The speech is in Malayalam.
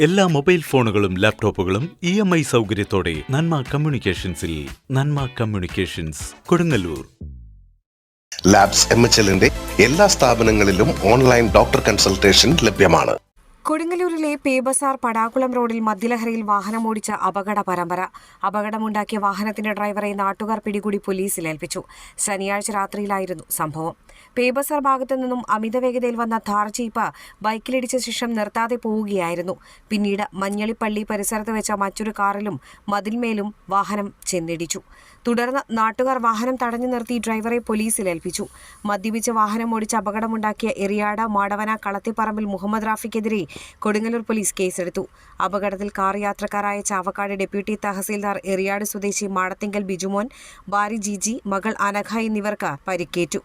എല്ലാ മൊബൈൽ ഫോണുകളും ലാപ്ടോപ്പുകളും ഇ എം ഐ സൗകര്യത്തോടെ Nanma കമ്മ്യൂണിക്കേഷൻസിൽ Nanma communications Kodungallur. Labs M H എല്ലിന്റെ എല്ലാ സ്ഥാപനങ്ങളിലും ഓൺലൈൻ ഡോക്ടർ കൺസൾട്ടേഷൻ ലഭ്യമാണ്. കൊടുങ്ങല്ലൂരിലെ പേബസാർ പടാകുളം റോഡിൽ മദ്യലഹരിയിൽ വാഹനമോടിച്ച അപകട പരമ്പര. അപകടമുണ്ടാക്കിയ വാഹനത്തിന്റെ ഡ്രൈവറെ നാട്ടുകാർ പിടികൂടി പോലീസിൽ ഏൽപ്പിച്ചു. ശനിയാഴ്ച രാത്രിയിലായിരുന്നു സംഭവം. പേബസാർ ഭാഗത്തു നിന്നും അമിത വേഗതയിൽ വന്ന ഥാർ ജീപ്പ് ബൈക്കിലിടിച്ച ശേഷം നിർത്താതെ പോവുകയായിരുന്നു. പിന്നീട് മഞ്ഞളിപ്പള്ളി പരിസരത്ത് വെച്ച മറ്റൊരു കാറിലും മതിൽമേലും വാഹനം ചെന്നിടിച്ചു. തുടർന്ന് നാട്ടുകാർ വാഹനം തടഞ്ഞു നിർത്തി ഡ്രൈവറെ പോലീസിൽ ഏൽപ്പിച്ചു. മദ്യപിച്ച് വാഹനം ഓടിച്ച് അപകടമുണ്ടാക്കിയ എറിയാട് മാടവന കളത്തിപ്പറമ്പിൽ മുഹമ്മദ് റാഫിക്കെതിരെ കൊടുങ്ങല്ലൂർ പോലീസ് കേസെടുത്തു. അപകടത്തിൽ കാർ യാത്രക്കാരായ ചാവക്കാട് ഡെപ്യൂട്ടി തഹസീൽദാർ എറിയാട് സ്വദേശി മാടത്തിങ്കൽ ബിജുമോൻ ഭാര്യ ജിജി മകൾ അനഘ എന്നിവർക്ക് പരിക്കേറ്റു.